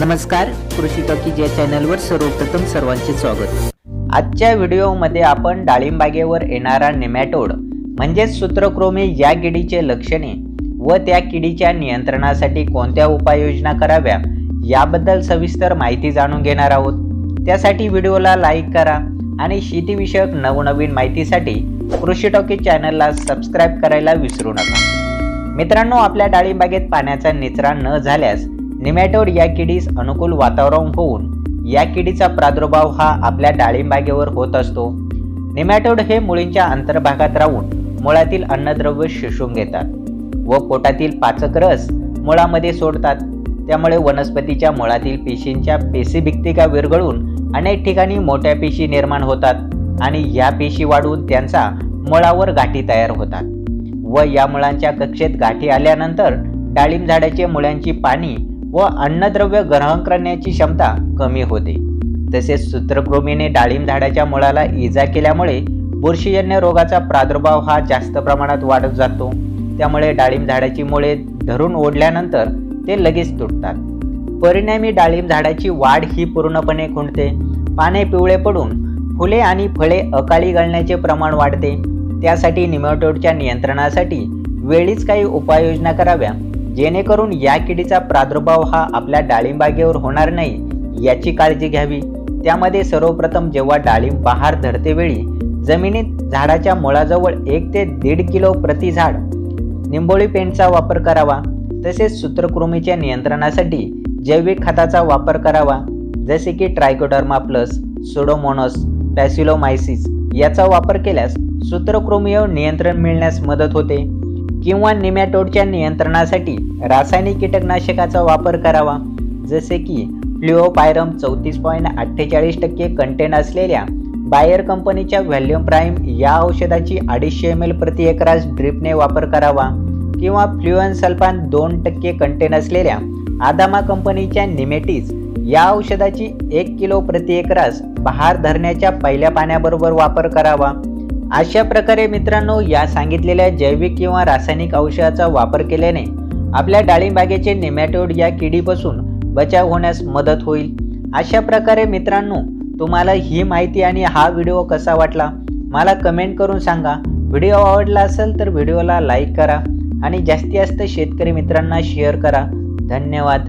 नमस्कार कृषी टॉकीज या चॅनलवर सर्वप्रथम सर्वांचे स्वागत. आजच्या व्हिडिओमध्ये आपण डाळिंबागेवर येणारा नेमॅटोड म्हणजेच सूत्रक्रोमी या किडीचे लक्षणे व त्या किडीच्या नियंत्रणासाठी कोणत्या उपाययोजना कराव्या याबद्दल सविस्तर माहिती जाणून घेणार आहोत. त्यासाठी व्हिडिओला लाईक करा आणि शेतीविषयक नवनवीन माहितीसाठी कृषी टॉकीज चॅनलला सबस्क्राईब करायला विसरू नका. मित्रांनो आपल्या डाळिंबागेत पाण्याचा निचरा न झाल्यास निमॅटोड या किडीस अनुकूल वातावरण होऊन या किडीचा प्रादुर्भाव हा आपल्या डाळिंबागेवर होत असतो. निमॅटोड हे मुळींच्या अंतर्भागात राहून मुळातील अन्नद्रव्य शोषून घेतात व पोटातील पाचक रस मुळामध्ये सोडतात. त्यामुळे वनस्पतीच्या मुळातील पेशींच्या पेशीभिक्तिका विरघळून अनेक ठिकाणी मोठ्या पेशी निर्माण होतात आणि या पेशी वाढून त्यांचा मुळावर गाठी तयार होतात व या मुळांच्या कक्षेत गाठी आल्यानंतर डाळिंब झाडाचे मुळांची पाणी व अन्नद्रव्य ग्रहण करण्याची क्षमता कमी होते. तसेच सूत्रकृमीने डाळिंब झाडाच्या मुळाला इजा केल्यामुळे बुरशीजन्य रोगाचा प्रादुर्भाव हा जास्त प्रमाणात वाढत जातो. त्यामुळे डाळिंब झाडाची मुळे धरून ओढल्यानंतर ते लगेच तुटतात. परिणामी डाळिंब झाडाची वाढ ही पूर्णपणे खुंटते. पाने पिवळे पडून फुले आणि फळे अकाळी गळण्याचे प्रमाण वाढते. त्यासाठी निमोटोडच्या नियंत्रणासाठी वेळीच काही उपाययोजना कराव्या जेणेकरून या किडीचा प्रादुर्भाव हा आपल्या डाळिंबागेवर होणार नाही याची काळजी घ्यावी. त्यामध्ये सर्वप्रथम जेव्हा डाळिंब बहार धरते वेळी जमिनीत झाडाच्या मुळाजवळ एक ते दीड किलो प्रति झाड निंबोळी पेंटचा वापर करावा तसेच सूत्रकृमीच्या नियंत्रणासाठी जैविक खताचा वापर करावा जसे की ट्रायकोडर्मा प्लस सोडोमोनस पॅसिलोमायसिस याचा वापर केल्यास सूत्रकृमीवर नियंत्रण मिळण्यास मदत होते. किंवा निमॅटोडच्या नियंत्रणासाठी रासायनिक कीटकनाशकाचा वापर करावा. जसे की फ्लिओपायरम चौतीस पॉईंट अठ्ठेचाळीस टक्के कंटेन असलेल्या बायर कंपनीच्या व्हॅल्यूम प्राईम या औषधाची अडीचशे एम एल प्रति एकरास ड्रिपने वापर करावा. किंवा फ्ल्युअन सल्फान दोन टक्के कंटेन असलेल्या आदामा कंपनीच्या निमेटीज या औषधाची एक किलो प्रति एकरास बहार धरण्याच्या पहिल्या पाण्याबरोबर वापर करावा. अशा प्रकारे मित्रांनो या सांगितलेल्या जैविक किंवा रासायनिक औषधाचा वापर केल्याने आपल्या डाळिंबागेचे नेमॅटोड या किडीपासून बचाव होण्यास मदत होईल. अशा प्रकारे मित्रांनो तुम्हाला ही माहिती आणि हा व्हिडिओ कसा वाटला मला कमेंट करून सांगा. व्हिडिओ आवडला असेल तर व्हिडिओला लाईक करा आणि जास्तीत जास्त शेतकरी मित्रांना शेअर करा. धन्यवाद.